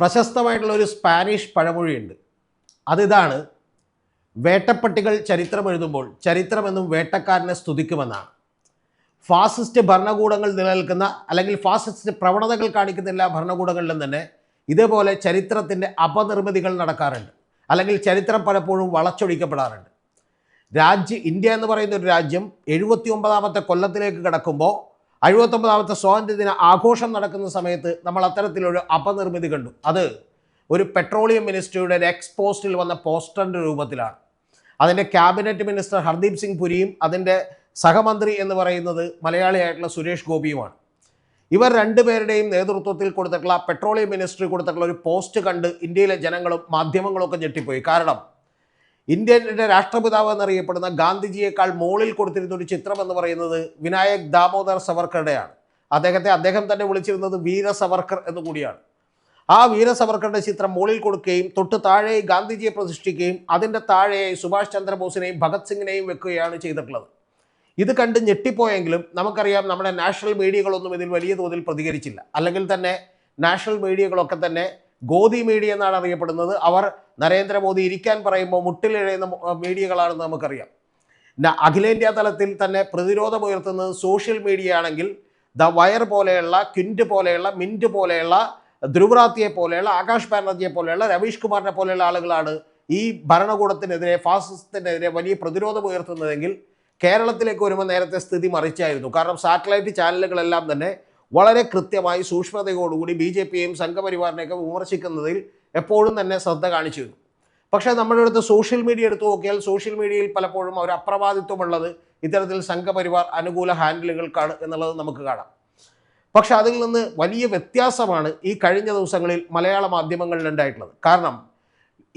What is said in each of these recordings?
പ്രശസ്തമായിട്ടുള്ള ഒരു സ്പാനിഷ് പഴമൊഴിയുണ്ട്. അതിതാണ് വേട്ടപ്പട്ടികൾ ചരിത്രം എഴുതുമ്പോൾ ചരിത്രമെന്നും വേട്ടക്കാരനെ സ്തുതിക്കുമെന്നാണ്. ഫാസിസ്റ്റ് ഭരണകൂടങ്ങൾ നിലനിൽക്കുന്ന അല്ലെങ്കിൽ ഫാസിസ്റ്റ് പ്രവണതകൾ കാണിക്കുന്ന എല്ലാ ഭരണകൂടങ്ങളിലും തന്നെ ഇതേപോലെ ചരിത്രത്തിന്റെ അപനിർമ്മിതികൾ നടക്കാറുണ്ട്. അല്ലെങ്കിൽ ചരിത്രം പലപ്പോഴും വളച്ചൊടിക്കപ്പെടാറുണ്ട്. രാജ്യ ഇന്ത്യ എന്ന് പറയുന്ന ഒരു രാജ്യം എഴുപത്തി ഒമ്പതാമത്തെ കൊല്ലത്തിലേക്ക് കിടക്കുമ്പോൾ എഴുപത്തൊമ്പതാമത്തെ സ്വാതന്ത്ര്യദിന ആഘോഷം നടക്കുന്ന സമയത്ത് നമ്മൾ അത്തരത്തിലൊരു അപനിർമ്മിതി കണ്ടു. അത് ഒരു പെട്രോളിയം മിനിസ്ട്രിയുടെ ഒരു എക്സ് പോസ്റ്റിൽ വന്ന പോസ്റ്ററിന്റെ രൂപത്തിലാണ്. അതിന്റെ ക്യാബിനറ്റ് മിനിസ്റ്റർ ഹർദീപ് സിംഗ് പുരിയും അതിന്റെ സഹമന്ത്രി എന്ന് പറയുന്നത് മലയാളിയായിട്ടുള്ള സുരേഷ് ഗോപിയുമാണ്. ഇവർ രണ്ടുപേരുടെയും നേതൃത്വത്തിൽ കൊടുത്തിട്ടുള്ള പെട്രോളിയം മിനിസ്ട്രി കൊടുത്തിട്ടുള്ള ഒരു പോസ്റ്റ് കണ്ട് ഇന്ത്യയിലെ ജനങ്ങളും മാധ്യമങ്ങളും ഒക്കെ ഞെട്ടിപ്പോയി. കാരണം ഇന്ത്യന്റെ രാഷ്ട്രപിതാവ് എന്നറിയപ്പെടുന്ന ഗാന്ധിജിയേക്കാൾ മുകളിൽ കൊടുത്തിരുന്ന ഒരു ചിത്രം എന്ന് പറയുന്നത് വിനായക് ദാമോദർ സവർക്കറുടെയാണ്. അദ്ദേഹത്തെ അദ്ദേഹം തന്നെ വിളിച്ചിരുന്നത് വീര സവർക്കർ എന്നുകൂടിയാണ് ആ വീര സവർക്കറുടെ ചിത്രം മുകളിൽ കൊടുക്കുകയും തൊട്ട് താഴെ ഗാന്ധിജിയെ പ്രതിഷ്ഠിക്കുകയും അതിന്റെ താഴെയായി സുഭാഷ് ചന്ദ്രബോസിനെയും ഭഗത് സിംഗിനെയും വെക്കുകയാണ് ചെയ്തിട്ടുള്ളത്. ഇത് കണ്ട് ഞെട്ടിപ്പോയെങ്കിലും നമുക്കറിയാം നമ്മുടെ നാഷണൽ മീഡിയകളൊന്നും ഇതിൽ വലിയ തോതിൽ പ്രതികരിച്ചില്ല. അല്ലെങ്കിൽ തന്നെ നാഷണൽ മീഡിയകളൊക്കെ തന്നെ ഗോദി മീഡിയ എന്നാണ് അറിയപ്പെടുന്നത്. അവർ നരേന്ദ്രമോദി ഇരിക്കാൻ പറയുമ്പോൾ മുട്ടിലിഴയുന്ന മീഡിയകളാണെന്ന് നമുക്കറിയാം. അഖിലേന്ത്യാ തലത്തിൽ തന്നെ പ്രതിരോധം ഉയർത്തുന്നത് സോഷ്യൽ മീഡിയ ആണെങ്കിൽ ദ വയർ പോലെയുള്ള ക്വിന്റ് പോലെയുള്ള മിന്റ് പോലെയുള്ള ധ്രുവറാത്തിയെ പോലെയുള്ള ആകാശ് ബാനർജിയെ പോലെയുള്ള രവീഷ് കുമാറിനെ പോലെയുള്ള ആളുകളാണ് ഈ ഭരണകൂടത്തിനെതിരെ ഫാസിസത്തിനെതിരെ വലിയ പ്രതിരോധം ഉയർത്തുന്നതെങ്കിൽ കേരളത്തിലേക്ക് വരുമ്പോൾ നേരത്തെ സ്ഥിതി മറിച്ചായിരുന്നു. കാരണം സാറ്റലൈറ്റ് ചാനലുകളെല്ലാം തന്നെ വളരെ കൃത്യമായി സൂക്ഷ്മതയോടുകൂടി ബി ജെ പിയെയും സംഘപരിവാറിനെയൊക്കെ വിമർശിക്കുന്നതിൽ എപ്പോഴും തന്നെ ശ്രദ്ധ കാണിച്ചിരുന്നു പക്ഷേ നമ്മുടെ അടുത്ത് സോഷ്യൽ മീഡിയ എടുത്തു നോക്കിയാൽ സോഷ്യൽ മീഡിയയിൽ പലപ്പോഴും ഒരു അപ്രവാദിത്വമുള്ളത് ഇത്തരത്തിൽ സംഘപരിവാർ അനുകൂല ഹാൻഡിലുകൾക്കാണ് എന്നുള്ളത് നമുക്ക് കാണാം. പക്ഷേ അതിൽ നിന്ന് വലിയ വ്യത്യാസമാണ് ഈ കഴിഞ്ഞ ദിവസങ്ങളിൽ മലയാള മാധ്യമങ്ങളിൽ ഉണ്ടായിട്ടുള്ളത്. കാരണം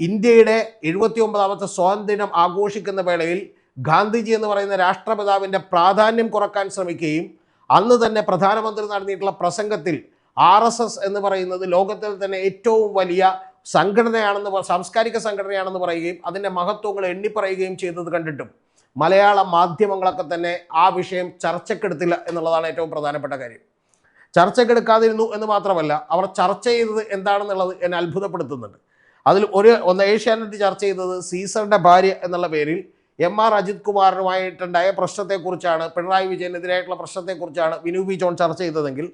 ഇന്ത്യയുടെ എഴുപത്തി ഒമ്പതാമത്തെ സ്വാതന്ത്ര്യം ആഘോഷിക്കുന്ന വേളയിൽ ഗാന്ധിജി എന്ന് പറയുന്ന രാഷ്ട്രപിതാവിന്റെ പ്രാധാന്യം കുറയ്ക്കാൻ ശ്രമിക്കുകയും അന്ന് തന്നെ പ്രധാനമന്ത്രി നടത്തിയിട്ടുള്ള പ്രസംഗത്തിൽ ആർ എസ് എസ് എന്ന് പറയുന്നത് ലോകത്തിൽ തന്നെ ഏറ്റവും വലിയ സംഘടനയാണെന്ന് സാംസ്കാരിക സംഘടനയാണെന്ന് പറയുകയും അതിന്റെ മഹത്വങ്ങൾ എണ്ണിപ്പറയുകയും ചെയ്തത് കണ്ടിട്ടും. മലയാള മാധ്യമങ്ങളൊക്കെ തന്നെ ആ വിഷയം ചർച്ചക്കെടുത്തില്ല എന്നുള്ളതാണ് ഏറ്റവും പ്രധാനപ്പെട്ട കാര്യം. ചർച്ചക്കെടുക്കാതിരുന്നു എന്ന് മാത്രമല്ല അവർ ചർച്ച ചെയ്തത് എന്താണെന്നുള്ളത് എന്നെ അത്ഭുതപ്പെടുത്തുന്നുണ്ട്. അതിൽ ഒരു ഒന്ന് ഏഷ്യാനെറ്റ് ചർച്ച ചെയ്തത് സീസറിന്റെ ഭാര്യ എന്നുള്ള പേരിൽ എം ആർ അജിത് കുമാറിനുമായിട്ടുണ്ടായ പ്രശ്നത്തെക്കുറിച്ചാണ് പിണറായി വിജയനെതിരായിട്ടുള്ള പ്രശ്നത്തെക്കുറിച്ചാണ് വിനു വി ജോൺ ചർച്ച ചെയ്തതെങ്കിൽ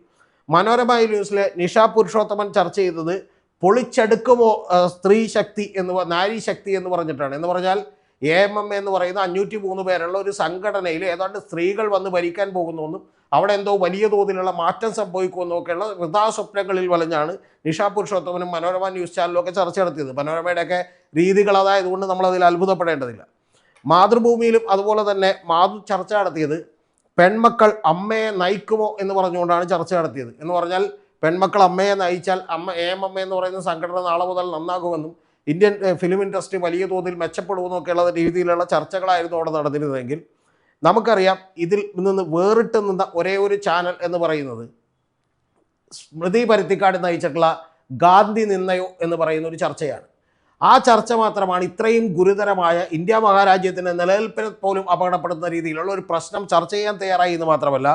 മനോരമ ന്യൂസിലെ നിഷ പുരുഷോത്തമൻ ചർച്ച ചെയ്തത് പൊളിച്ചെടുക്കുമോ സ്ത്രീ ശക്തി എന്ന് നാരി ശക്തി എന്ന് പറഞ്ഞിട്ടാണ്. എന്ന് പറഞ്ഞാൽ എ എം എം എന്ന് പറയുന്ന അഞ്ഞൂറ്റി മൂന്ന് പേരുള്ള ഒരു സംഘടനയിൽ ഏതാണ്ട് സ്ത്രീകൾ വന്ന് ഭരിക്കാൻ പോകുന്നുവെന്നും അവിടെ എന്തോ വലിയ തോതിലുള്ള മാറ്റം സംഭവിക്കുമെന്നും ഒക്കെയുള്ള വൃതാസ്വപ്നങ്ങളിൽ വലഞ്ഞാണ് നിഷ പുരുഷോത്തമനും മനോരമ ന്യൂസ് ചാനലും ഒക്കെ ചർച്ച നടത്തിയത്. മനോരമയുടെയൊക്കെ രീതികൾ അതായതുകൊണ്ട് നമ്മളതിൽ അത്ഭുതപ്പെടേണ്ടതില്ല. മാതൃഭൂമിയിലും അതുപോലെ തന്നെ മാതൃ ചർച്ച നടത്തിയത് പെൺമക്കൾ അമ്മയെ നയിക്കുമോ എന്ന് പറഞ്ഞുകൊണ്ടാണ് ചർച്ച നടത്തിയത്. എന്ന് പറഞ്ഞാൽ പെൺമക്കൾ അമ്മയെ നയിച്ചാൽ അമ്മ എ എം അമ്മ എന്ന് പറയുന്ന സംഘടന നാളെ മുതൽ നന്നാകുമെന്നും ഇന്ത്യൻ ഫിലിം ഇൻഡസ്ട്രി വലിയ തോതിൽ മെച്ചപ്പെടുമെന്നൊക്കെയുള്ള രീതിയിലുള്ള ചർച്ചകളായിരുന്നു അവിടെ നടന്നിരുന്നതെങ്കിൽ നമുക്കറിയാം ഇതിൽ നിന്ന് വേറിട്ട് നിന്ന ഒരേ ഒരു ചാനൽ എന്ന് പറയുന്നത് സ്മൃതി പരുത്തിക്കാട് നയിച്ചിട്ടുള്ള ഗാന്ധി നിന്നയോ എന്ന് പറയുന്ന ഒരു ചർച്ചയാണ്. ആ ചർച്ച മാത്രമാണ് ഇത്രയും ഗുരുതരമായ ഇന്ത്യ മഹാരാജ്യത്തിന്റെ നിലനിൽപ്പിനെ പോലും അപകടപ്പെടുത്തുന്ന രീതിയിലുള്ള ഒരു പ്രശ്നം ചർച്ച ചെയ്യാൻ തയ്യാറായി എന്ന് മാത്രമല്ല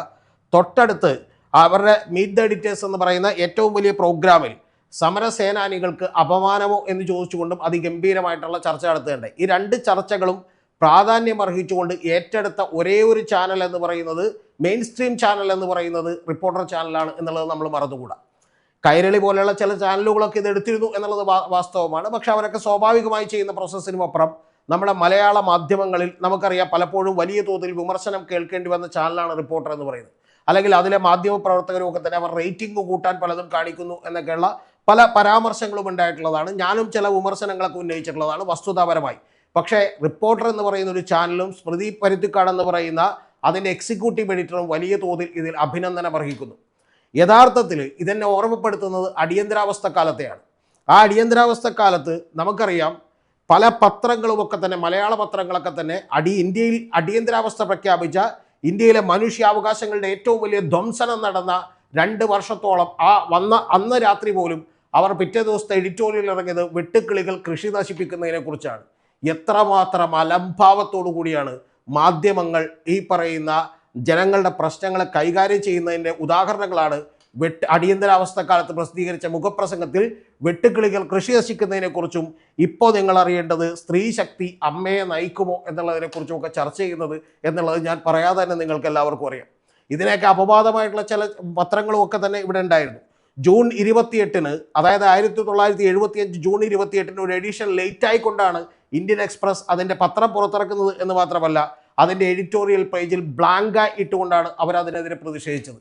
തൊട്ടടുത്ത് അവരുടെ മീറ്റ് ദ എഡിറ്റേഴ്സ് എന്ന് പറയുന്ന ഏറ്റവും വലിയ പ്രോഗ്രാമിൽ സമരസേനാനികൾക്ക് അപമാനമോ എന്ന് ചോദിച്ചുകൊണ്ടും അതിഗംഭീരമായിട്ടുള്ള ചർച്ച നടത്തുകയുണ്ട് ഈ രണ്ട് ചർച്ചകളും പ്രാധാന്യം അർഹിച്ചുകൊണ്ട് ഏറ്റെടുത്ത ഒരേ ഒരു ചാനൽ എന്ന് പറയുന്നത് മെയിൻ സ്ട്രീം ചാനൽ എന്ന് പറയുന്നത് റിപ്പോർട്ടർ ചാനലാണ് എന്നുള്ളത് നമ്മൾ മറന്നുകൂടാ. കൈരളി പോലെയുള്ള ചില ചാനലുകളൊക്കെ ഇത് എടുത്തിരുന്നു എന്നുള്ളത് വാസ്തവമാണ്. പക്ഷെ അവരൊക്കെ സ്വാഭാവികമായി ചെയ്യുന്ന പ്രോസസ്സിനും അപ്പുറം നമ്മുടെ മലയാള മാധ്യമങ്ങളിൽ നമുക്കറിയാം പലപ്പോഴും വലിയ തോതിൽ വിമർശനം കേൾക്കേണ്ടി വന്ന ചാനലാണ് റിപ്പോർട്ടർ എന്ന് പറയുന്നത്. അല്ലെങ്കിൽ അതിലെ മാധ്യമ പ്രവർത്തകരും ഒക്കെ തന്നെ അവർ റേറ്റിംഗ് കൂട്ടാൻ പലതും കാണിക്കുന്നു എന്നൊക്കെയുള്ള പല പരാമർശങ്ങളും ഉണ്ടായിട്ടുള്ളതാണ്. ഞാനും ചില വിമർശനങ്ങളൊക്കെ ഉന്നയിച്ചിട്ടുള്ളതാണ് വസ്തുതാപരമായി. പക്ഷേ റിപ്പോർട്ടർ എന്ന് പറയുന്ന ഒരു ചാനലും സ്മൃതി പരുത്തിക്കാട് എന്ന് പറയുന്ന അതിന്റെ എക്സിക്യൂട്ടീവ് എഡിറ്ററും വലിയ തോതിൽ ഇതിൽ അഭിനന്ദനം അർഹിക്കുന്നു. യഥാർത്ഥത്തിൽ ഇതെന്നെ ഓർമ്മപ്പെടുത്തുന്നത് അടിയന്തരാവസ്ഥ കാലത്തെയാണ്. ആ അടിയന്തരാവസ്ഥ കാലത്ത് നമുക്കറിയാം പല പത്രങ്ങളുമൊക്കെ തന്നെ മലയാള പത്രങ്ങളൊക്കെ തന്നെ അടി ഇന്ത്യയിൽ അടിയന്തരാവസ്ഥ പ്രഖ്യാപിച്ച ഇന്ത്യയിലെ മനുഷ്യാവകാശങ്ങളുടെ ഏറ്റവും വലിയ ധ്വംസനം നടന്ന രണ്ട് വർഷത്തോളം ആ വന്ന അന്ന് രാത്രി പോലും അവർ പിറ്റേ ദിവസത്തെ എഡിറ്റോറിയൽ ഇറങ്ങിയത് വെട്ടുക്കിളികൾ കൃഷി നശിപ്പിക്കുന്നതിനെ കുറിച്ചാണ്. എത്രമാത്രം അലംഭാവത്തോടു കൂടിയാണ് മാധ്യമങ്ങൾ ഈ പറയുന്ന ജനങ്ങളുടെ പ്രശ്നങ്ങളെ കൈകാര്യം ചെയ്യുന്നതിന്റെ ഉദാഹരണങ്ങളാണ് വെട്ട് അടിയന്തരാവസ്ഥക്കാലത്ത് പ്രസിദ്ധീകരിച്ച മുഖപ്രസംഗത്തിൽ വെട്ടുക്കിളികൾ കൃഷി നശിക്കുന്നതിനെക്കുറിച്ചും ഇപ്പോൾ നിങ്ങൾ അറിയേണ്ടത് സ്ത്രീ ശക്തി അമ്മയെ നയിക്കുമോ എന്നുള്ളതിനെക്കുറിച്ചും ഒക്കെ ചർച്ച ചെയ്യുന്നത് എന്നുള്ളത് ഞാൻ പറയാതെ തന്നെ നിങ്ങൾക്ക് എല്ലാവർക്കും അറിയാം. ഇതിനെയൊക്കെ അപവാദമായിട്ടുള്ള ചില പത്രങ്ങളും ഒക്കെ തന്നെ ഇവിടെ ഉണ്ടായിരുന്നു. ജൂൺ ഇരുപത്തിയെട്ടിന് അതായത് ആയിരത്തി തൊള്ളായിരത്തി എഴുപത്തിയഞ്ച് ജൂൺ ഇരുപത്തിയെട്ടിന് ഒരു എഡിഷൻ ലേറ്റ് ആയിക്കൊണ്ടാണ് ഇന്ത്യൻ എക്സ്പ്രസ് അതിന്റെ പത്രം പുറത്തിറക്കുന്നത് എന്ന് മാത്രമല്ല അതിന്റെ എഡിറ്റോറിയൽ പേജിൽ ബ്ലാങ്ക ഇട്ടുകൊണ്ടാണ് അവർ അതിനെതിരെ പ്രതിഷേധിച്ചത്.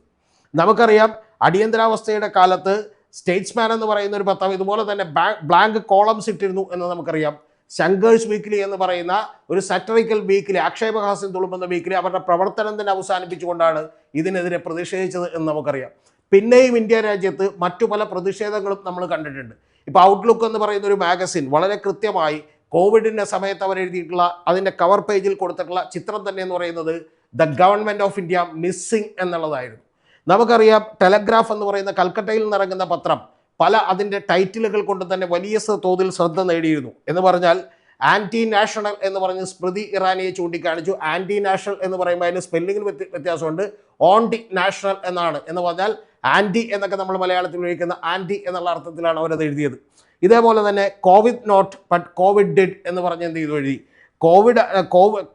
നമുക്കറിയാം അടിയന്തരാവസ്ഥയുടെ കാലത്ത് സ്റ്റേറ്റ്സ്മാൻ എന്ന് പറയുന്ന ഒരു പത്രം ഇതുപോലെ തന്നെ ബ്ലാങ്ക് കോളംസ് ഇട്ടിരുന്നു എന്ന് നമുക്കറിയാം. ശങ്കേഴ്സ് വീക്കിലി എന്ന് പറയുന്ന ഒരു സാറ്ററിക്കൽ വീക്കിലി ആക്ഷേപഹാസ്യം തുളുമ്പുന്ന വീക്കിലി അവരുടെ പ്രവർത്തനം തന്നെ അവസാനിപ്പിച്ചുകൊണ്ടാണ് ഇതിനെതിരെ പ്രതിഷേധിച്ചത് എന്ന് നമുക്കറിയാം. പിന്നെയും ഇന്ത്യ രാജ്യത്ത് മറ്റു പല പ്രതിഷേധങ്ങളും നമ്മൾ കണ്ടിട്ടുണ്ട്. ഇപ്പോൾ ഔട്ട്ലുക്ക് എന്ന് പറയുന്ന ഒരു മാഗസിൻ വളരെ കൃത്യമായി കോവിഡിന്റെ സമയത്ത് അവർ എഴുതിയിട്ടുള്ള അതിന്റെ കവർ പേജിൽ കൊടുത്തിട്ടുള്ള ചിത്രം തന്നെ എന്ന് പറയുന്നത് the government of India missing എന്നുള്ളതായിരുന്നു. നമുക്കറിയാം ടെലഗ്രാഫ് എന്ന് പറയുന്ന കൽക്കട്ടയിൽ നിന്നിറങ്ങുന്ന പത്രം പല അതിന്റെ ടൈറ്റിലുകൾ കൊണ്ട് തന്നെ വലിയ തോതിൽ ശ്രദ്ധ നേടിയിരുന്നു. എന്ന് പറഞ്ഞാൽ ആന്റി നാഷണൽ എന്ന് പറഞ്ഞ് സ്മൃതി ഇറാനിയെ ചൂണ്ടിക്കാണിച്ചു. ആന്റി നാഷണൽ എന്ന് പറയുമ്പോൾ അതിന് സ്പെല്ലിങ്ങിൽ വ്യത്യാസമുണ്ട്. ഓൺടി നാഷണൽ എന്നാണ്. എന്ന് പറഞ്ഞാൽ ആന്റി എന്നൊക്കെ നമ്മൾ മലയാളത്തിൽ ഉപയോഗിക്കുന്ന ആന്റി എന്നുള്ള അർത്ഥത്തിലാണ് അവരത് എഴുതിയത്. ഇതേപോലെ തന്നെ covid not but covid did എന്ന് പറഞ്ഞ് എന്ത് ചെയ്തു എഴുതി കോവിഡ്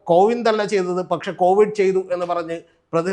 കോവിഡ് അല്ല ചെയ്തത് പക്ഷെ കോവിഡ് ചെയ്തു എന്ന് പറഞ്ഞ്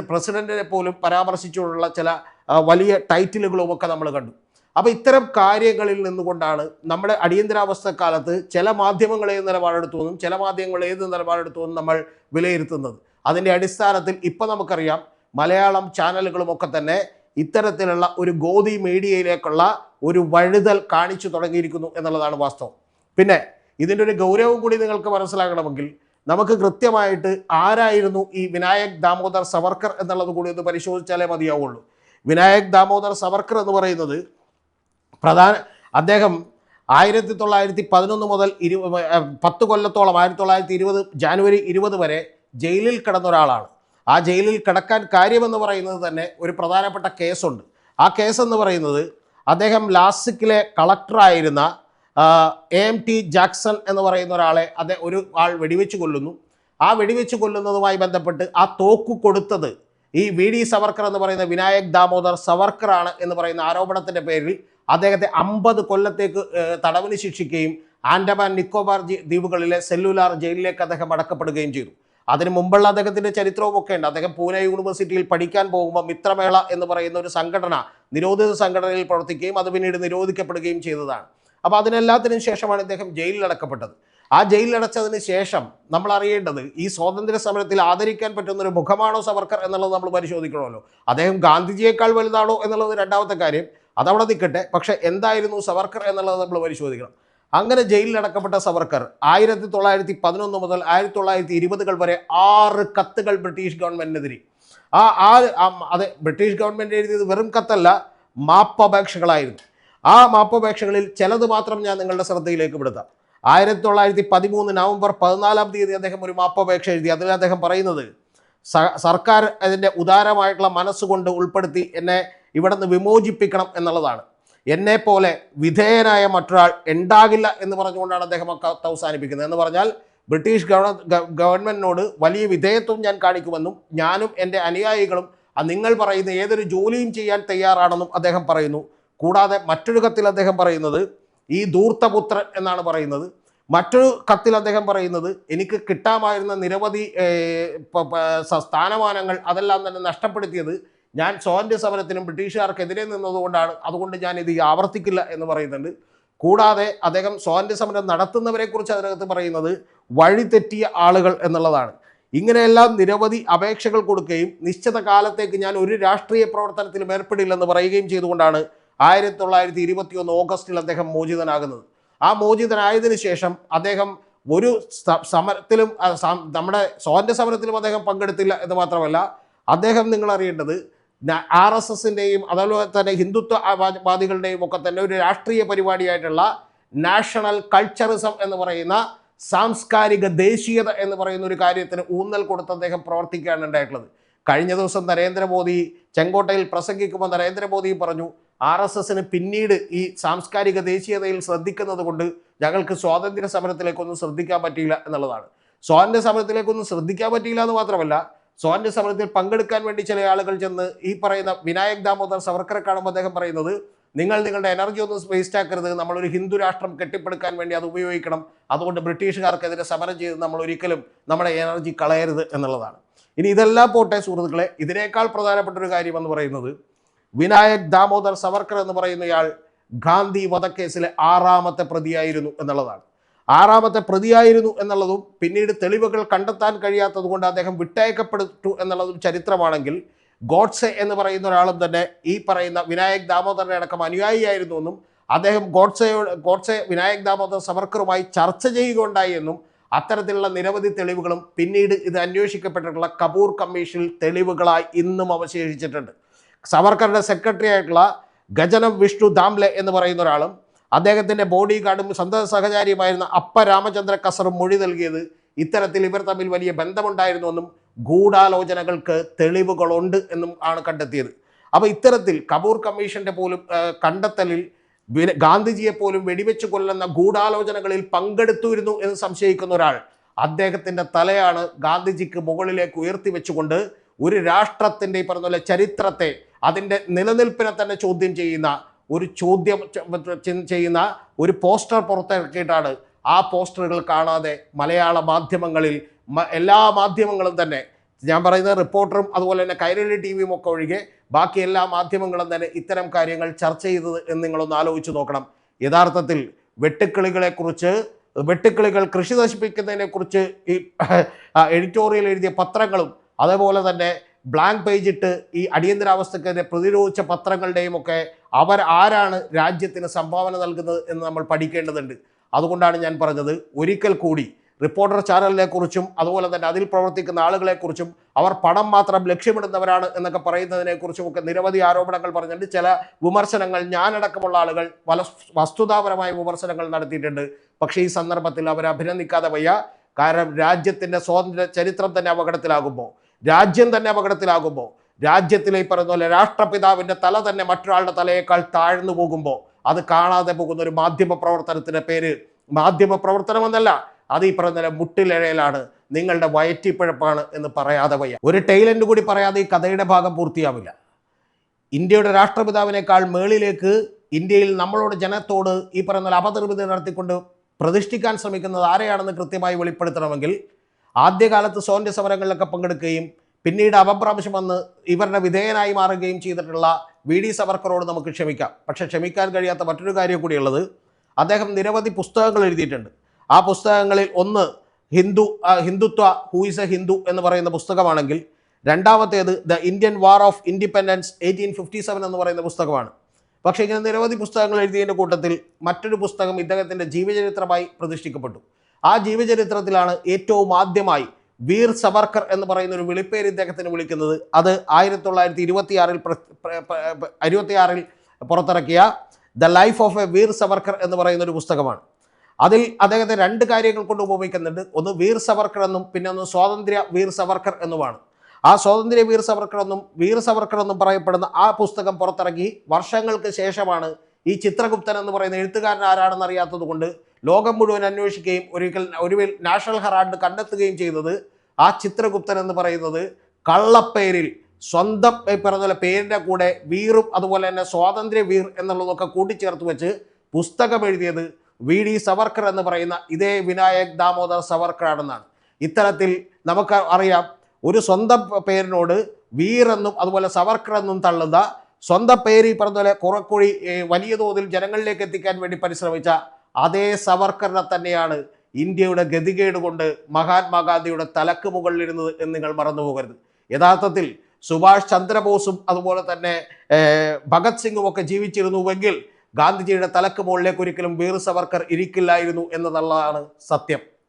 പ്രസിഡന്റിനെ പോലും പരാമർശിച്ചുകൊണ്ടുള്ള ചില വലിയ ടൈറ്റിലുകളും ഒക്കെ നമ്മൾ കണ്ടു. അപ്പോൾ ഇത്തരം കാര്യങ്ങളിൽ നിന്നുകൊണ്ടാണ് നമ്മുടെ അടിയന്തരാവസ്ഥ കാലത്ത് ചില മാധ്യമങ്ങൾ ഏത് നിലപാടെടുത്തു എന്നും ചില മാധ്യമങ്ങൾ ഏത് നിലപാടെടുത്തു എന്നും നമ്മൾ വിലയിരുത്തുന്നത്. അതിന്റെ അടിസ്ഥാനത്തിൽ ഇപ്പം നമുക്കറിയാം മലയാളം ചാനലുകളുമൊക്കെ തന്നെ ഇത്തരത്തിലുള്ള ഒരു ഗോതി മീഡിയയിലേക്കുള്ള ഒരു വഴുതൽ കാണിച്ചു തുടങ്ങിയിരിക്കുന്നു എന്നുള്ളതാണ് വാസ്തവം. പിന്നെ ഇതിന്റെ ഒരു ഗൗരവം കൂടി നിങ്ങൾക്ക് മനസ്സിലാകണമെങ്കിൽ നമുക്ക് കൃത്യമായിട്ട് ആരായിരുന്നു ഈ വിനായക് ദാമോദർ സവർക്കർ എന്നുള്ളത് കൂടി ഒന്ന് പരിശോധിച്ചാലേ മതിയാവുള്ളൂ. വിനായക് ദാമോദർ സവർക്കർ എന്ന് പറയുന്നത് പ്രധാന അദ്ദേഹം ആയിരത്തി തൊള്ളായിരത്തി പതിനൊന്ന് മുതൽ ഇരു പത്ത് കൊല്ലത്തോളം ആയിരത്തി തൊള്ളായിരത്തി ഇരുപത് ജാനുവരി ഇരുപത് വരെ ജയിലിൽ കിടന്ന ഒരാളാണ്. ആ ജയിലിൽ കിടക്കാൻ കാര്യമെന്ന് പറയുന്നത് തന്നെ ഒരു പ്രധാനപ്പെട്ട കേസുണ്ട്. ആ കേസ് എന്ന് പറയുന്നത് അദ്ദേഹം ലാസിക്കിലെ കളക്ടറായിരുന്ന എ എം ടി ജാക്സൺ എന്ന് പറയുന്ന ഒരാളെ അതെ ഒരു ആൾ വെടിവെച്ച് കൊല്ലുന്നു. ആ വെടിവെച്ച് കൊല്ലുന്നതുമായി ബന്ധപ്പെട്ട് ആ തോക്ക് കൊടുത്തത് ഈ വി ഡി സവർക്കർ എന്ന് പറയുന്ന വിനായക് ദാമോദർ സവർക്കറാണ് എന്ന് പറയുന്ന ആരോപണത്തിന്റെ പേരിൽ അദ്ദേഹത്തെ അമ്പത് കൊല്ലത്തേക്ക് തടവിന് ശിക്ഷിക്കുകയും ആൻഡമാൻ നിക്കോബാർ ദ്വീപുകളിലെ സെല്ലുലാർ ജയിലിലേക്ക് അദ്ദേഹം അടക്കപ്പെടുകയും ചെയ്തു. അതിന് മുമ്പുള്ള അദ്ദേഹത്തിന്റെ ചരിത്രവും ഒക്കെ ഉണ്ട്. അദ്ദേഹം പൂനെ യൂണിവേഴ്സിറ്റിയിൽ പഠിക്കാൻ പോകുമ്പോൾ മിത്രമേള എന്ന് പറയുന്ന ഒരു സംഘടന നിരോധിത സംഘടനയിൽ പ്രവർത്തിക്കുകയും അത് പിന്നീട് നിരോധിക്കപ്പെടുകയും ചെയ്തതാണ്. അപ്പോൾ അതിനെല്ലാത്തിനും ശേഷമാണ് ഇദ്ദേഹം ജയിലിൽ അടക്കപ്പെട്ടത്. ആ ജയിലിലടച്ചതിന് ശേഷം നമ്മൾ അറിയേണ്ടത് ഈ സ്വാതന്ത്ര്യ സമരത്തിൽ ആദരിക്കാൻ പറ്റുന്ന ഒരു മുഖമാണോ സവർക്കർ എന്നുള്ളത് നമ്മൾ പരിശോധിക്കണമല്ലോ. അദ്ദേഹം ഗാന്ധിജിയേക്കാൾ വലുതാണോ എന്നുള്ളത് രണ്ടാമത്തെ കാര്യം. അതവിടെ നിൽക്കട്ടെ. പക്ഷേ എന്തായിരുന്നു സവർക്കർ എന്നുള്ളത് നമ്മൾ പരിശോധിക്കണം. അങ്ങനെ ജയിലിൽ അടക്കപ്പെട്ട സവർക്കർ ആയിരത്തി തൊള്ളായിരത്തി പതിനൊന്ന് മുതൽ ആയിരത്തി തൊള്ളായിരത്തി ഇരുപതുകൾ വരെ ആറ് കത്തുകൾ ബ്രിട്ടീഷ് ഗവൺമെന്റിനെതിരെ ആ ആ അതെ ബ്രിട്ടീഷ് ഗവൺമെന്റ് എഴുതിയത് വെറും കത്തല്ല മാപ്പപേക്ഷകളായിരുന്നു. ആ മാപ്പപേക്ഷകളിൽ ചിലത് മാത്രം ഞാൻ നിങ്ങളുടെ ശ്രദ്ധയിലേക്ക് പെടുത്താം ആയിരത്തി തൊള്ളായിരത്തി പതിമൂന്ന് നവംബർ പതിനാലാം തീയതി അദ്ദേഹം ഒരു മാപ്പപേക്ഷ എഴുതി. അതിൽ അദ്ദേഹം പറയുന്നത് സർക്കാർ അതിന്റെ ഉദാരമായിട്ടുള്ള മനസ്സുകൊണ്ട് ഉൾപ്പെടുത്തി എന്നെ ഇവിടെ നിന്ന് വിമോചിപ്പിക്കണം എന്നുള്ളതാണ്. എന്നെ പോലെ വിധേയനായ മറ്റൊരാൾ ഉണ്ടാകില്ല എന്ന് പറഞ്ഞുകൊണ്ടാണ് അദ്ദേഹം കത്ത് അവസാനിപ്പിക്കുന്നത്. എന്ന് പറഞ്ഞാൽ ബ്രിട്ടീഷ് ഗവൺ ഗവൺമെന്റിനോട് വലിയ വിധേയത്വം ഞാൻ കാണിക്കുമെന്നും ഞാനും എന്റെ അനുയായികളും നിങ്ങൾ പറയുന്ന ഏതൊരു ജോലിയും ചെയ്യാൻ തയ്യാറാണെന്നും അദ്ദേഹം പറയുന്നു. കൂടാതെ മറ്റൊരു കത്തിൽ അദ്ദേഹം പറയുന്നത് ഈ ധൂർത്തപുത്രൻ എന്നാണ് പറയുന്നത്. മറ്റൊരു കത്തിൽ അദ്ദേഹം പറയുന്നത് എനിക്ക് കിട്ടാമായിരുന്ന നിരവധി സ്ഥാനമാനങ്ങൾ അതെല്ലാം തന്നെ നഷ്ടപ്പെടുത്തിയത് ഞാൻ സ്വാതന്ത്ര്യ സമരത്തിനും ബ്രിട്ടീഷുകാർക്കെതിരെ നിന്നതുകൊണ്ടാണ് അതുകൊണ്ട് ഞാൻ ഇത് ആവർത്തിക്കില്ല എന്ന് പറയുന്നുണ്ട്. കൂടാതെ അദ്ദേഹം സ്വാതന്ത്ര്യ സമരം നടത്തുന്നവരെ കുറിച്ച് അതിനകത്ത് പറയുന്നത് വഴിതെറ്റിയ ആളുകൾ എന്നുള്ളതാണ്. ഇങ്ങനെയെല്ലാം നിരവധി അപേക്ഷകൾ കൊടുക്കുകയും നിശ്ചിത കാലത്തേക്ക് ഞാൻ ഒരു രാഷ്ട്രീയ പ്രവർത്തനത്തിലും ഏർപ്പെടില്ലെന്ന് പറയുകയും ചെയ്തുകൊണ്ടാണ് ആയിരത്തി തൊള്ളായിരത്തി ഇരുപത്തി ഒന്ന് ഓഗസ്റ്റിൽ അദ്ദേഹം മോചിതനാകുന്നത്. ആ മോചിതനായതിനു ശേഷം അദ്ദേഹം ഒരു സമരത്തിലും നമ്മുടെ സ്വാതന്ത്ര്യ സമരത്തിലും അദ്ദേഹം പങ്കെടുത്തില്ല എന്ന് മാത്രമല്ല അദ്ദേഹം നിങ്ങൾ അറിയേണ്ടത് ആർ എസ് എസിന്റെയും അതുപോലെ തന്നെ ഹിന്ദുത്വവാദികളുടെയും വാദികളുടെയും ഒക്കെ തന്നെ ഒരു രാഷ്ട്രീയ പരിപാടിയായിട്ടുള്ള നാഷണൽ കൾച്ചറിസം എന്ന് പറയുന്ന സാംസ്കാരിക ദേശീയത എന്ന് പറയുന്ന ഒരു കാര്യത്തിന് ഊന്നൽ കൊടുത്ത് അദ്ദേഹം പ്രവർത്തിക്കുകയാണ് ഉണ്ടായിട്ടുള്ളത്. കഴിഞ്ഞ ദിവസം നരേന്ദ്രമോദി ചെങ്കോട്ടയിൽ പ്രസംഗിക്കുമ്പോൾ നരേന്ദ്രമോദി പറഞ്ഞു ആർ എസ് എസിന് പിന്നീട് ഈ സാംസ്കാരിക ദേശീയതയിൽ ശ്രദ്ധിക്കുന്നത് കൊണ്ട് ഞങ്ങൾക്ക് സ്വാതന്ത്ര്യ സമരത്തിലേക്കൊന്നും ശ്രദ്ധിക്കാൻ പറ്റിയില്ല എന്നുള്ളതാണ്. സ്വാതന്ത്ര്യ സമരത്തിലേക്കൊന്നും ശ്രദ്ധിക്കാൻ പറ്റിയില്ല എന്ന് മാത്രമല്ല സ്വാതന്ത്ര്യ സമരത്തിൽ പങ്കെടുക്കാൻ വേണ്ടി ചില ആളുകൾ ചെന്ന് ഈ പറയുന്ന വിനായക് ദാമോദർ സവർക്കറെ കാണുമ്പോൾ അദ്ദേഹം പറയുന്നത് നിങ്ങൾ നിങ്ങളുടെ എനർജി ഒന്നും വേസ്റ്റ് ആക്കരുത്. നമ്മളൊരു ഹിന്ദു രാഷ്ട്രം കെട്ടിപ്പടുക്കാൻ വേണ്ടി അത് ഉപയോഗിക്കണം. അതുകൊണ്ട് ബ്രിട്ടീഷുകാർക്കെതിരെ സമരം ചെയ്ത് നമ്മൾ ഒരിക്കലും നമ്മുടെ എനർജി കളയരുത് എന്നുള്ളതാണ്. ഇനി ഇതെല്ലാം പോട്ടെ സുഹൃത്തുക്കളെ. ഇതിനേക്കാൾ പ്രധാനപ്പെട്ട ഒരു കാര്യം എന്ന് പറയുന്നത് വിനായക് ദാമോദർ സവർക്കർ എന്ന് പറയുന്നയാൾ ഗാന്ധി വധക്കേസിലെ ആറാമത്തെ പ്രതിയായിരുന്നു എന്നുള്ളതാണ്. ആറാമത്തെ പ്രതിയായിരുന്നു എന്നുള്ളതും പിന്നീട് തെളിവുകൾ കണ്ടെത്താൻ കഴിയാത്തതുകൊണ്ട് അദ്ദേഹം വിട്ടയക്കപ്പെട്ടു എന്നുള്ളതും ചരിത്രമാണെങ്കിൽ ഗോഡ്സെ എന്ന് പറയുന്ന ഒരാളും തന്നെ ഈ പറയുന്ന വിനായക് ദാമോദറിന്റെ അടക്കം അനുയായിയായിരുന്നു എന്നും അദ്ദേഹം ഗോഡ്സെയോട് ഗോഡ്സെ വിനായക് ദാമോദർ സവർക്കറുമായി ചർച്ച ചെയ്യുകയുണ്ടായി എന്നും അത്തരത്തിലുള്ള നിരവധി തെളിവുകളും പിന്നീട് ഇത് അന്വേഷിക്കപ്പെട്ടിട്ടുള്ള കപൂർ കമ്മീഷനിൽ തെളിവുകളായി ഇന്നും അവശേഷിച്ചിട്ടുണ്ട്. സവർക്കറുടെ സെക്രട്ടറി ആയിട്ടുള്ള ഗജനം വിഷ്ണു ദാംലെ എന്ന് പറയുന്ന ഒരാളും അദ്ദേഹത്തിന്റെ ബോഡി ഗാർഡും സന്തത സഹചാരിയുമായിരുന്ന അപ്പ രാമചന്ദ്ര കസറും മൊഴി നൽകിയത് ഇത്തരത്തിൽ ഇവർ തമ്മിൽ വലിയ ബന്ധമുണ്ടായിരുന്നുവെന്നും ഗൂഢാലോചനകൾക്ക് തെളിവുകളുണ്ട് എന്നും ആണ് കണ്ടെത്തിയത്. അപ്പോൾ ഇത്തരത്തിൽ കപൂർ കമ്മീഷന്റെ പോലും കണ്ടെത്തലിൽ ഗാന്ധിജിയെപ്പോലും ഗാന്ധിജിയെ പോലും വെടിവെച്ച് കൊല്ലുന്ന ഗൂഢാലോചനകളിൽ പങ്കെടുത്തിരുന്നു എന്ന് സംശയിക്കുന്ന ഒരാൾ അദ്ദേഹത്തിന്റെ തലയാണ് ഗാന്ധിജിക്ക് മുകളിലേക്ക് ഉയർത്തി വെച്ചുകൊണ്ട് ഒരു രാഷ്ട്രത്തിന്റെ ഈ പറഞ്ഞ പോലെ ചരിത്രത്തെ അതിന്റെ നിലനിൽപ്പിനെ തന്നെ ചോദ്യം ചെയ്യുന്ന ഒരു ചോദ്യം ചെയ്യുന്ന ഒരു പോസ്റ്റർ പുറത്തിറക്കിയിട്ടാണ് ആ പോസ്റ്ററുകൾ കാണാതെ മലയാള മാധ്യമങ്ങളിൽ എല്ലാ മാധ്യമങ്ങളും തന്നെ ഞാൻ പറയുന്ന റിപ്പോർട്ടറും അതുപോലെ തന്നെ കൈരളി ടി വിയും ഒക്കെ ഒഴികെ ബാക്കി എല്ലാ മാധ്യമങ്ങളും തന്നെ ഇത്തരം കാര്യങ്ങൾ ചർച്ച ചെയ്തത് എന്ന് നിങ്ങളൊന്ന് ആലോചിച്ച് നോക്കണം. യഥാർത്ഥത്തിൽ വെട്ടുക്കിളികളെക്കുറിച്ച് വെട്ടുക്കിളികൾ കൃഷി നശിപ്പിക്കുന്നതിനെക്കുറിച്ച് ഈ എഡിറ്റോറിയൽ എഴുതിയ പത്രങ്ങളും അതേപോലെ തന്നെ ബ്ലാങ്ക് പേജ് ഇട്ട് ഈ അടിയന്തരാവസ്ഥക്കെതിരെ പ്രതിരോധിച്ച പത്രങ്ങളുടെയും ഒക്കെ അവർ ആരാണ് രാജ്യത്തിന് സംഭാവന നൽകുന്നത് എന്ന് നമ്മൾ പഠിക്കേണ്ടതുണ്ട്. അതുകൊണ്ടാണ് ഞാൻ പറഞ്ഞത് ഒരിക്കൽ കൂടി റിപ്പോർട്ടർ ചാനലിനെക്കുറിച്ചും അതുപോലെ തന്നെ അതിൽ പ്രവർത്തിക്കുന്ന ആളുകളെക്കുറിച്ചും അവർ പണം മാത്രം ലക്ഷ്യമിടുന്നവരാണ് എന്നൊക്കെ പറയുന്നതിനെ കുറിച്ചും ഒക്കെ നിരവധി ആരോപണങ്ങൾ പറഞ്ഞിട്ടുണ്ട്. ചില വിമർശനങ്ങൾ ഞാനടക്കമുള്ള ആളുകൾ പല വസ്തുതാപരമായ വിമർശനങ്ങൾ നടത്തിയിട്ടുണ്ട്. പക്ഷേ ഈ സന്ദർഭത്തിൽ അവർ അഭിനന്ദിക്കാതെ വയ്യ. കാരണം രാജ്യത്തിന്റെ സ്വാതന്ത്ര്യ ചരിത്രം തന്നെ അപകടത്തിലാകുമ്പോൾ. രാജ്യം തന്നെ അപകടത്തിലാകുമ്പോൾ രാജ്യത്തിലെ പറയുന്ന പോലെ രാഷ്ട്രപിതാവിന്റെ തല തന്നെ മറ്റൊരാളുടെ തലയേക്കാൾ താഴ്ന്നു പോകുമ്പോൾ അത് കാണാതെ പോകുന്ന ഒരു മാധ്യമ പ്രവർത്തനത്തിന്റെ പേര് മാധ്യമ പ്രവർത്തനമെന്നല്ല അത് ഈ പോലെ മുട്ടിലിഴയിലാണ്. നിങ്ങളുടെ വയറ്റിപ്പിഴപ്പാണ് എന്ന് പറയാതെ വയ്യ. ഒരു ടൈലന്റ് കൂടി പറയാതെ ഈ കഥയുടെ ഭാഗം പൂർത്തിയാവില്ല. ഇന്ത്യയുടെ രാഷ്ട്രപിതാവിനേക്കാൾ മേളിലേക്ക് ഇന്ത്യയിൽ നമ്മളോട് ജനത്തോട് ഈ പറയുന്ന അപനിർമ്മിതി നടത്തിക്കൊണ്ട് പ്രതിഷ്ഠിക്കാൻ ശ്രമിക്കുന്നത് ആരെയാണെന്ന് കൃത്യമായി വെളിപ്പെടുത്തണമെങ്കിൽ ആദ്യകാലത്ത് സ്വാതന്ത്ര്യ സമരങ്ങളിലൊക്കെ പങ്കെടുക്കുകയും പിന്നീട് അപപ്രാവശ്യം വന്ന് ഇവരുടെ വിധേയനായി മാറുകയും ചെയ്തിട്ടുള്ള വി ഡി സവർക്കറോട് നമുക്ക് ക്ഷമിക്കാം. പക്ഷേ ക്ഷമിക്കാൻ കഴിയാത്ത മറ്റൊരു കാര്യം കൂടിയുള്ളത് അദ്ദേഹം നിരവധി പുസ്തകങ്ങൾ എഴുതിയിട്ടുണ്ട്. ആ പുസ്തകങ്ങളിൽ ഒന്ന് Hindu Hindutva who is a Hindu എന്ന് പറയുന്ന പുസ്തകമാണെങ്കിൽ രണ്ടാമത്തേത് the Indian war of independence eighteen fifty seven എന്ന് പറയുന്ന പുസ്തകമാണ്. പക്ഷേ ഇങ്ങനെ നിരവധി പുസ്തകങ്ങൾ എഴുതിയതിന്റെ കൂട്ടത്തിൽ മറ്റൊരു പുസ്തകം ഇദ്ദേഹത്തിന്റെ ജീവചരിത്രമായി പ്രതിഷ്ഠിക്കപ്പെട്ടു. ആ ജീവചരിത്രത്തിലാണ് ഏറ്റവും ആദ്യമായി വീർ സവർക്കർ എന്ന് പറയുന്ന ഒരു വിളിപ്പേര് ഇദ്ദേഹത്തിന് വിളിക്കുന്നത്. അത് ആയിരത്തി തൊള്ളായിരത്തി ഇരുപത്തിയാറിൽ ഇരുപത്തിയാറിൽ പുറത്തിറക്കിയ the life of a Veer Savarkar എന്ന് പറയുന്ന ഒരു പുസ്തകമാണ്. അതിൽ അദ്ദേഹത്തെ രണ്ട് കാര്യങ്ങൾ കൊണ്ട് ഉപയോഗിക്കുന്നുണ്ട് ഒന്ന് വീർ സവർക്കർ എന്നും പിന്നെ ഒന്ന് സ്വാതന്ത്ര്യ വീർ സവർക്കർ എന്നുമാണ്. ആ സ്വാതന്ത്ര്യ വീർ സവർക്കർ എന്നും വീർ സവർക്കർ എന്നും പറയപ്പെടുന്ന ആ പുസ്തകം പുറത്തിറക്കി വർഷങ്ങൾക്ക് ശേഷമാണ് ഈ ചിത്രഗുപ്തൻ എന്ന് പറയുന്ന എഴുത്തുകാരൻ ആരാണെന്ന് അറിയാത്തത് കൊണ്ട് ലോകം മുഴുവൻ അന്വേഷിക്കുകയും ഒരിക്കൽ ഒടുവിൽ നാഷണൽ ഹെറാൾഡ് കണ്ടെത്തുകയും ചെയ്തത് ആ ചിത്രഗുപ്തൻ എന്ന് പറയുന്നത് കള്ളപ്പേരിൽ സ്വന്തം പറഞ്ഞ പേരിന്റെ കൂടെ വീറും അതുപോലെ തന്നെ സ്വാതന്ത്ര്യ വീർ എന്നുള്ളതൊക്കെ കൂട്ടിച്ചേർത്ത് വെച്ച് പുസ്തകം എഴുതിയത് വി. ഡി. സവർക്കർ എന്ന് പറയുന്ന ഇതേ വിനായക് ദാമോദർ സവർക്കർ ആണെന്നാണ് ഇത്തരത്തിൽ നമുക്ക് അറിയാം ഒരു സ്വന്തം പേരിനോട് വീർ എന്നും അതുപോലെ സവർക്കർ എന്നും തള്ളുന്ന സ്വന്തം പേര് പറഞ്ഞ പോലെ കുറക്കുഴി വലിയ തോതിൽ ജനങ്ങളിലേക്ക് എത്തിക്കാൻ വേണ്ടി പരിശ്രമിച്ച അതേ സവർക്കറിനെ തന്നെയാണ് ഇന്ത്യയുടെ ഗതികേട് കൊണ്ട് മഹാത്മാഗാന്ധിയുടെ തലക്ക് മുകളിലിരുന്നത് എന്ന് നിങ്ങൾ മറന്നുപോകരുത്. യഥാർത്ഥത്തിൽ സുഭാഷ് ചന്ദ്രബോസും അതുപോലെ തന്നെ ഭഗത് സിംഗും ഒക്കെ ജീവിച്ചിരുന്നുവെങ്കിൽ ഗാന്ധിജിയുടെ തലക്ക് മുകളിലേക്ക് ഒരിക്കലും വീർ സവർക്കർ ഇരിക്കില്ലായിരുന്നു എന്നതുള്ളതാണ് സത്യം.